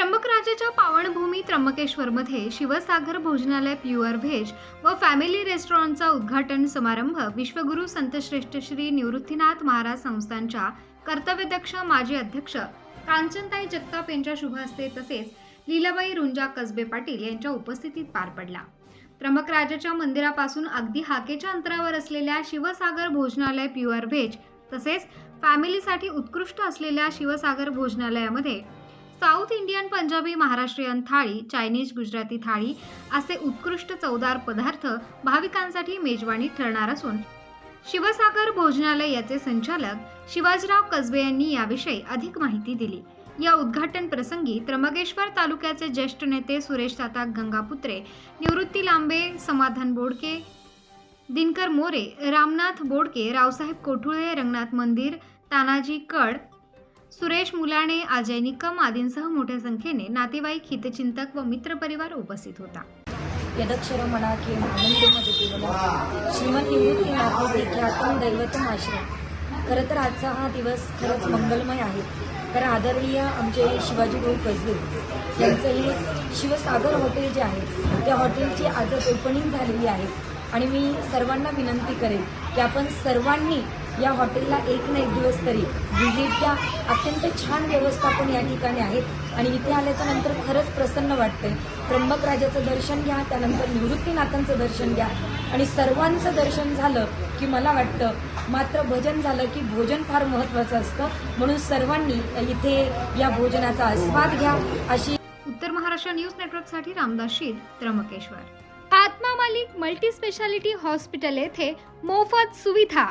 त्र्यंबकराजाच्या पावनभूमी त्र्यंबकेश्वरमध्ये शिवसागर भोजनालय प्युअर व्हेज व फॅमिली रेस्टॉरंटचा उद्घाटन समारंभ विश्वगुरू संतश्रेष्ठ श्री निवृत्तीनाथ महाराज संस्थांच्या कर्तव्यदक्ष माजी अध्यक्ष कांचनताई जगताप यांच्या शुभ हस्ते तसेच लीलाबाई रुंजा कसबे पाटील यांच्या उपस्थितीत पार पडला. त्र्यंबकराजाच्या मंदिरापासून अगदी हाकेच्या अंतरावर असलेल्या शिवसागर भोजनालय प्युअर व्हेज तसेच फॅमिलीसाठी उत्कृष्ट असलेल्या Shivsagar भोजनालयामध्ये South Indian Punjabi Maharashtrian thali Chinese Gujarati thali असे उत्कृष्ट चवदार पदार्थ भाविकांसाठी मेजवानी ठरणार असून शिवसागर भोजनालय याचे संचालक शिवाजीराव कसबे यांनी याविषयी अधिक माहिती दिली. या उद्घाटन प्रसंगी त्र्यंबकेश्वर तालुक्याचे ज्येष्ठ नेते सुरेश ताता गंगापुत्रे निवृत्ती लांबे समाधान बोडके दिनकर मोरे रामनाथ बोडके रावसाहेब कोठुळे रंगनाथ मंदिर तानाजी कड सुरेश मुलाणे अजय निकम आदींसह मोठ्या संख्येने नातेवाईक हितचिंतक व मित्रपरिवार उपस्थित होता. यदक्षर म्हणा की आनंदमध्ये केलेला श्रीमंत निवृत्तीनाथ ख्यातम दैवतम आश्रम. खरं तर आजचा हा दिवस खरंच मंगलमय आहे. कारण आदरणीय आमचे शिवाजी गुरु कसबे यांचं हे शिवसागर हॉटेल जे आहे त्या हॉटेलची आजच ओपनिंग झालेली आहे. आणि मी सर्वांना विनंती करेन की आपण सर्वांनी या हॉटेलला एक ना एक दिवस तरी. व्हिजिट द्या अत्यंत छान व्यवस्थापन या ठिकाणी आहेत. आणि इथे आल्याच्यानंतर खरंच प्रसन्न वाटतंय. त्र्यंबक राजाचं दर्शन घ्या त्यानंतर निवृत्तीनाथांचं दर्शन घ्या. आणि सर्वांचं दर्शन झालं की मला वाटतं मात्र भजन झालं की भोजन फार महत्त्वाचं असतं. म्हणून सर्वांनी इथे या भोजनाचा आस्वाद घ्या. अशी उत्तर महाराष्ट्र न्यूज नेटवर्कसाठी Ramdas Shid Trimbakeshwar. Atma Malik multi speciality hospital येथे मोफत सुविधा.